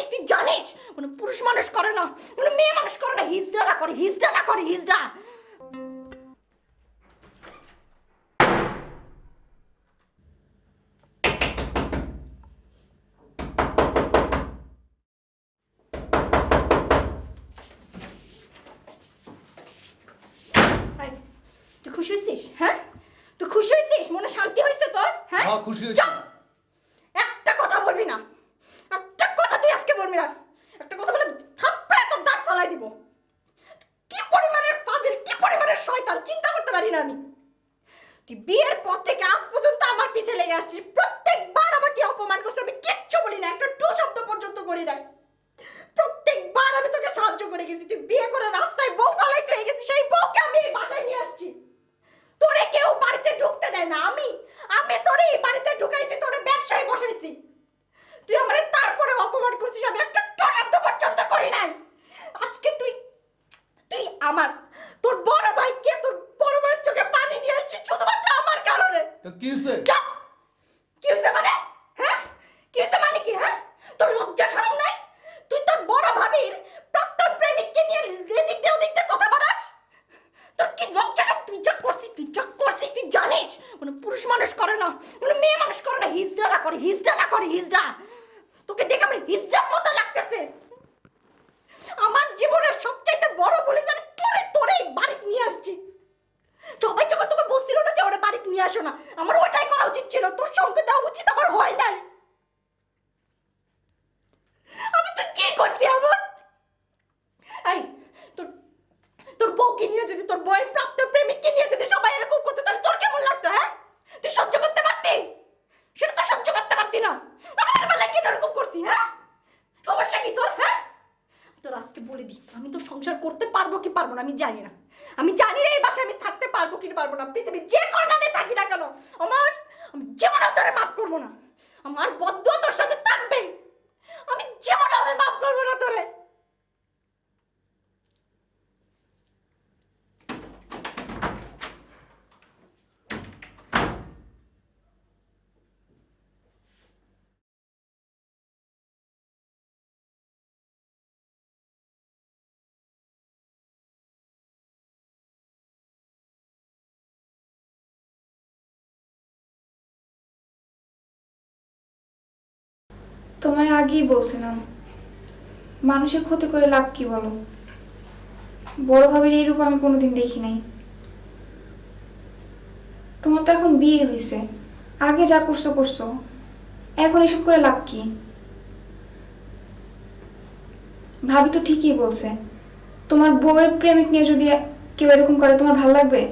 করছিস তুই জানিস? মানে পুরুষ মানুষ করে না মানে মেয়ে মানুষ করে না হিজড়ারা করে হিজড়ারা করে হিজড়া। তুই খুশি হয়েছিস? হ্যাঁ? তুই খুশি হয়েছিস? মনে শান্তি হয়েছে তোর? হ্যাঁ? হ্যাঁ, খুশি হয়েছি। একটা কথা বলবি না। না একটা কথা বলে থাপ্পড়ে তোর দাঁত ফালাই দিব। কি পরিমাণের ফাজিল, কি পরিমাণের শয়তান, চিন্তা করতে পারি না আমি। তুই বিয়ের পর থেকে আজ পর্যন্ত আমার পিছে লেগে আসছিস। প্রত্যেকবার আমাকে অপমান করছিস আমি কিচ্ছু বলি না, একটা টু শব্দ পর্যন্ত করি না প্রত্যেকবার আমি তোকে সাহায্য করে গেছি। তুই বিয়ে করে রাস্তায় বউ ফালাইতে হয়ে গেছিস, সেই বউকে আমি এই বাসায় নিয়ে আসছি। তোরে কেউ বাড়িতে ঢুকতে দেয় না। আমি আমি তোরে এই বাড়িতে ঢুকাইছি, তোরে ব্যবসায় বসাইছি। তুই আমারে অপমান করছিস আমি একটা শব্দ পর্যন্ত করি নাই। আজকে তুই তুই আমার তোর বড় ভাইকে তোর বড় ভাইয়ের চোখে পানি নিয়ে আসছিস শুধুমাত্র আমার কারণে। তো কি চুপ! কি হয়েছে মানে? হ্যাঁ? কি হয়েছে মানে কি হ্যাঁ? তোর লজ্জা শরম নাই? তুই তোর বড় ভাবির প্রাক্তন প্রেমিককে নিয়ে এদিক দিয়ে ওদিক দিয়ে কথা বলাস? তোর কি লজ্জা সব তুই যা করছিস তুই যা করছিস তুই জানিস? মানে পুরুষ মানুষ করে না মানে মেয়ে মানুষ করে না হিজড়া করে হিজড়া করে হিজড়া। তোকে দেখে আমার হিজড়ার মতো লাগতেছে। আমার জীবনের সবচাইতে বড় বলে আমি তোরে তোরে বাড়িতে নিয়ে আসছি। সবাই যখন তোকে বলছিল না যে ওরা বাড়িতে নিয়ে আসো না, আমার ওটাই করা উচিত ছিল, তোর সঙ্গে দেওয়া উচিত আমার হয় নাই। আমি তো কি করছি এমন? এই, তোর তোর বউকে নিয়ে যদি তোর বউয়ের প্রাপ্ত প্রেমিককে নিয়ে যদি সবাই এরকম করতো তাহলে তোর কেমন লাগতো হ্যাঁ তুই সহ্য করতে পারতি সেটা তো সহ্য করতে পারতি না আমার বেলায় কেন এরকম করছি হ্যাঁ? সমস্যা কি তোর হ্যাঁ? তোর আজকে বলে দি আমি তো সংসার করতে পারব কি পারব না, আমি জানি না। আমি জানি না এই বাসায় আমি থাকতে পারব কি পারব না, পৃথিবীর যে কোনো নামে থাকি না কেন, আমার আমি জীবনেও তোরে মাফ করব না। আমার বদ্ধ তোর সাথে থাকবে আমি জীবনে আমি মাফ করব না তোরে তোমার আগেই বলছিলাম। মানুষের ক্ষতি করে লাভ কি বলো? বড় ভাবের এই রূপ আমি কোনোদিন দেখি নাই। তোমার তো এখন বিয়ে হয়েছে আগে যা করছ করছ। এখন এসব করে লাভ কি? ভাবি তো ঠিকই বলছে। তোমার বউয়ের প্রেমিক নিয়ে যদি কেউ এরকম করে, তোমার ভালো লাগবে?